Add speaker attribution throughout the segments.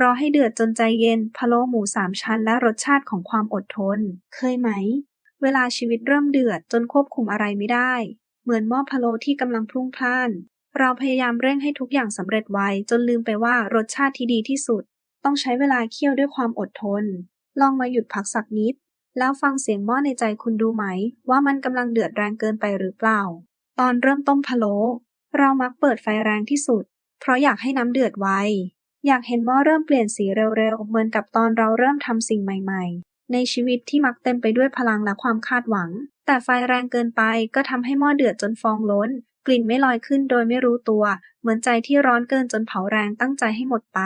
Speaker 1: รอให้เดือดจนใจเย็นพะโล้หมูสามชั้นและรสชาติของความอดทน เคยไหม เวลาชีวิตเริ่มเดือดจนควบคุมอะไรไม่ได้ เหมือนหม้อพะโล้ที่กำลังพลุ่งพล่าน เราพยายามเร่งให้ทุกอย่างสำเร็จไวจนลืมไปว่ารสชาติที่ดีที่สุด ต้องใช้เวลาเคี่ยวด้วยความอดทน ลองมาหยุดพักสักนิด แล้วฟังเสียงหม้อในใจคุณดูไหม ว่ามันกำลังเดือดแรงเกินไปหรือเปล่า ตอนเริ่มต้มพะโล้เรามักเปิดไฟแรงที่สุด เพราะอยากให้น้ำเดือดไว อยากเห็นหม้อเริ่มเปลี่ยนสีเร็วๆ เหมือนกับตอนเราเริ่มทำสิ่งใหม่ๆ ในชีวิตที่มักเต็มไปด้วยพลังและความคาดหวัง แต่ไฟแรงเกินไปก็ทำให้หม้อเดือดจนฟองล้น กลิ่นไม่ลอยขึ้นโดยไม่รู้ตัว เหมือนใจที่ร้อนเกินจนเผาแรงตั้งใจให้หมดไป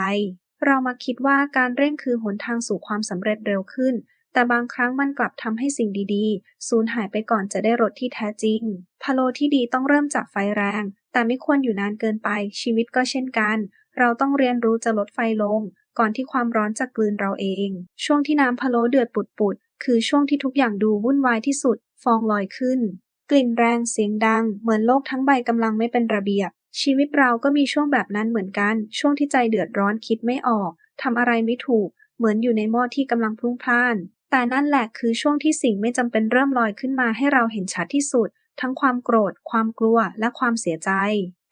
Speaker 1: เรามาคิดว่าการเร่งคือหนทางสู่ความสำเร็จเร็วขึ้น แต่บางครั้งมันกลับทำให้สิ่งดีๆ สูญหายไปก่อนจะได้รสที่แท้จริงพะโลที่ดีต้องเริ่มจากไฟแรง แต่ไม่ควรอยู่นานเกินไป ชีวิตก็เช่นกัน เราต้องเรียนรู้จะลดไฟลง ก่อนที่ความร้อนจะกลืนเราเอง ช่วงที่น้ำพะโล้เดือดปุดๆ คือช่วงที่ทุกอย่างดูวุ่นวายที่สุด ฟองลอยขึ้น กลิ่นแรงเสียงดัง เหมือนโลกทั้งใบกำลังไม่เป็นระเบียบ ชีวิตเราก็มีช่วงแบบนั้นเหมือนกัน ช่วงที่ใจเดือดร้อนคิดไม่ออกทำอะไรไม่ถูก เหมือนอยู่ในหม้อที่กำลังพลุ่งพล่าน แต่นั่นแหละคือช่วงที่สิ่งไม่จำเป็นเริ่มลอยขึ้นมาให้เราเห็นชัดที่สุด ทั้งความโกรธ ความกลัว และความเสียใจ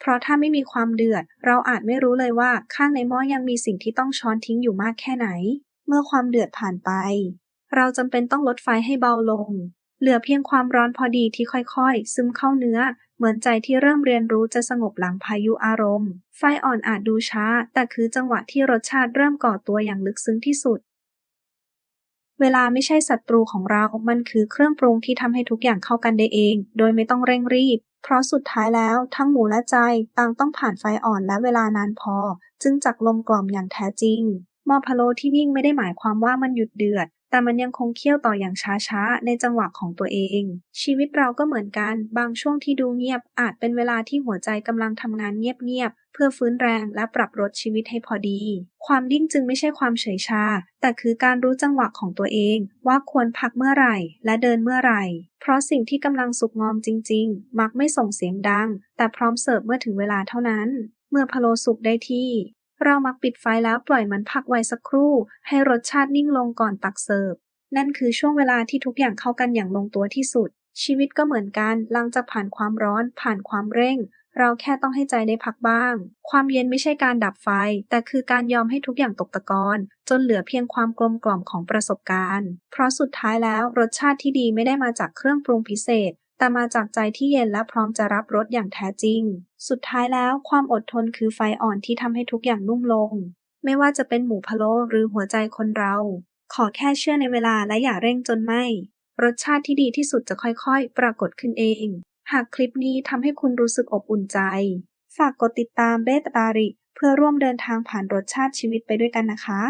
Speaker 1: เพราะถ้าไม่มีความเดือด เราอาจไม่รู้เลยว่าข้างในหม้อยังมีสิ่งที่ต้องช้อนทิ้งอยู่มากแค่ไหน เมื่อความเดือดผ่านไป เราจำเป็นต้องลดไฟให้เบาลง เหลือเพียงความร้อนพอดีที่ค่อยๆ ซึมเข้าเนื้อ เหมือนใจที่เริ่มเรียนรู้จะสงบหลังพายุอารมณ์ ไฟอ่อนอาจดูช้า แต่คือจังหวะที่รสชาติเริ่มก่อตัวอย่างลึกซึ้งที่สุด เวลาไม่ใช่ศัตรูของเรา มันคือเครื่องปรุงที่ทำให้ทุกอย่างเข้ากันได้เอง โดยไม่ต้องเร่งรีบ เพราะสุดท้ายแล้วทั้งหมูและใจต่างต้องผ่านไฟอ่อนและเวลานานพอ จึงจักลมกล่อมอย่างแท้จริงหม้อพะโล้ที่วิ่งไม่ได้หมายความว่ามันหยุดเดือด แต่มันยังคงเคี่ยวต่ออย่างช้าๆ ในจังหวะของตัวเอง ชีวิตเราก็เหมือนกัน บางช่วงที่ดูเงียบ อาจเป็นเวลาที่หัวใจกำลังทำงานเงียบๆ เพื่อฟื้นแรงและปรับรสชีวิตให้พอดี ความนิ่งจึงไม่ใช่ความเฉยชา แต่คือการรู้จังหวะของตัวเอง ว่าควรพักเมื่อไหร่ และเดินเมื่อไหร่ เพราะสิ่งที่กำลังสุกงอมจริง ๆ มักไม่ส่งเสียงดัง แต่พร้อมเสิร์ฟเมื่อถึงเวลาเท่านั้น เมื่อพะโลสุกได้ที่ เรามักปิดไฟแล้วปล่อยมันพักไว้สักครู่ ให้รสชาตินิ่งลงก่อนตักเสิร์ฟ นั่นคือช่วงเวลาที่ทุกอย่างเข้ากันอย่างลงตัวที่สุด ชีวิตก็เหมือนกัน หลังจากผ่านความร้อน ผ่านความเร่ง เราแค่ต้องให้ใจได้พักบ้าง ความเย็นไม่ใช่การดับไฟ แต่คือการยอมให้ทุกอย่างตกตะกอนจนเหลือเพียงความกลมกล่อมของประสบการณ์ เพราะสุดท้ายแล้วรสชาติที่ดีไม่ได้มาจากเครื่องปรุงพิเศษ แต่มาจากใจที่เย็นและพร้อมจะรับรสอย่างแท้จริง สุดท้ายแล้วความอดทนคือไฟอ่อนที่ทำให้ทุกอย่างนุ่มลง ไม่ว่าจะเป็นหมูพะโล้หรือหัวใจคนเรา ขอแค่เชื่อในเวลาและอย่าเร่งจนไหมรสชาติที่ดีที่สุดจะค่อยๆ ปรากฏขึ้นเอง หากคลิปนี้ทำให้คุณรู้สึกอบอุ่นใจ ฝากกดติดตามเบสบาริ เพื่อร่วมเดินทางผ่านรสชาติชีวิตไปด้วยกันนะคะ